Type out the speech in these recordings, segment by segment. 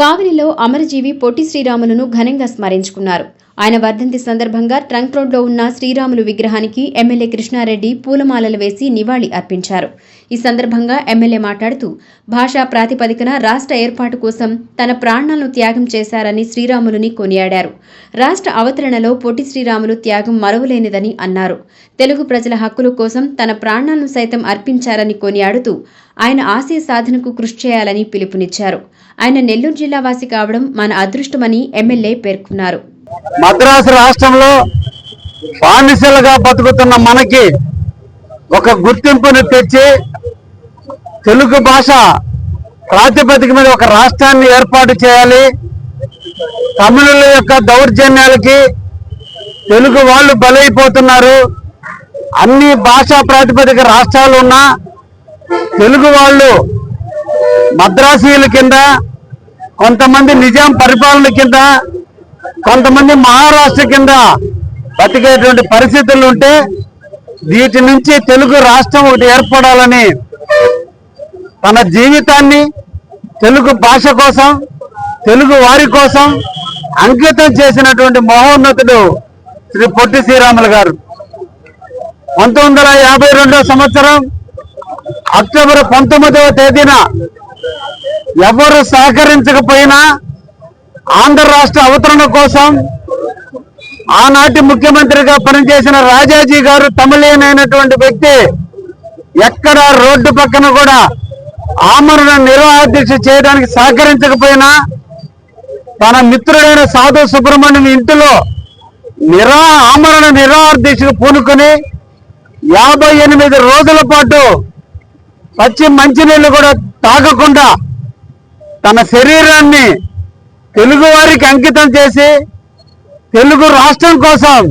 కావలిలో అమరజీవి పొట్టి శ్రీరాములను ఘనంగా స్మరించుకున్నారు. ఆయన వర్ధంతి సందర్భంగా ట్రంక్ రోడ్లో ఉన్న శ్రీరాములు విగ్రహానికి ఎమ్మెల్యే కృష్ణారెడ్డి పూలమాలలు వేసి నివాళి అర్పించారు. ఈ సందర్భంగా ఎమ్మెల్యే మాట్లాడుతూ భాషా ప్రాతిపదికన రాష్ట్ర ఏర్పాటు కోసం తన ప్రాణాలను త్యాగం చేశారని శ్రీరాములుని కొనియాడారు. రాష్ట్ర అవతరణలో పొట్టి శ్రీరాములు త్యాగం మరవలేనిదని అన్నారు. తెలుగు ప్రజల హక్కుల కోసం తన ప్రాణాలను సైతం అర్పించారని కొనియాడుతూ ఆయన ఆశయ సాధనకు కృషి చేయాలని పిలుపునిచ్చారు. ఆయన నెల్లూరు జిల్లా వాసి కావడం మన అదృష్టమని ఎమ్మెల్యే పేర్కొన్నారు. మద్రాసు రాష్ట్రంలో బానిసలుగా బతుకుతున్న మనకి ఒక గుర్తింపును తెచ్చి తెలుగు భాష ప్రాతిపదిక మీద ఒక రాష్ట్రాన్ని ఏర్పాటు చేయాలి. తమిళుల యొక్క దౌర్జన్యాలకి తెలుగు వాళ్ళు బలైపోతున్నారు. అన్ని భాషా ప్రాతిపదిక రాష్ట్రాలు ఉన్నా తెలుగు వాళ్ళు మద్రాసీల కింద కొంతమంది నిజాం పరిపాలన కింద కొంతమంది మహారాష్ట్ర కింద బతికేటువంటి పరిస్థితులు ఉంటే వీటి నుంచి తెలుగు రాష్ట్రం ఒకటి ఏర్పడాలని తన జీవితాన్ని తెలుగు భాష కోసం తెలుగు వారి కోసం అంకితం చేసినటువంటి మహోన్నతుడు శ్రీ పొట్టి శ్రీరాములు గారు. పంతొమ్మిది యాభై సంవత్సరం అక్టోబర్ పంతొమ్మిదవ తేదీన ఎవరు సహకరించకపోయినా ఆంధ్ర రాష్ట్ర అవతరణ కోసం ఆనాటి ముఖ్యమంత్రిగా పనిచేసిన రాజాజీ గారు తమిళీన్ వ్యక్తి ఎక్కడ రోడ్డు పక్కన కూడా ఆమరణ నిరాదీక్ష చేయడానికి సహకరించకపోయినా తన మిత్రుడైన సాధు సుబ్రహ్మణ్యం ఇంటిలో నిరా ఆమరణ నిరాదీక్షకు పూనుకొని యాభై ఎనిమిది రోజుల పాటు పచ్చి మంచినీళ్ళు కూడా తాగకుండా తన శరీరాన్ని తెలుగు వారికి అంకితం చేసి తెలుగు రాష్ట్రం కోసం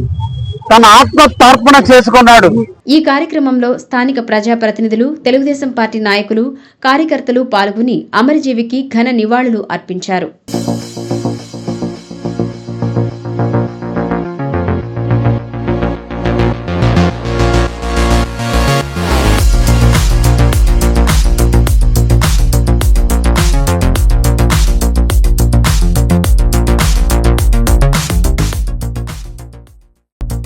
తన ఆత్మ తర్పణ చేసుకున్నాడు. ఈ కార్యక్రమంలో స్థానిక ప్రజాప్రతినిధులు తెలుగుదేశం పార్టీ నాయకులు కార్యకర్తలు పాల్గొని అమరజీవికి ఘన నివాళులు అర్పించారు.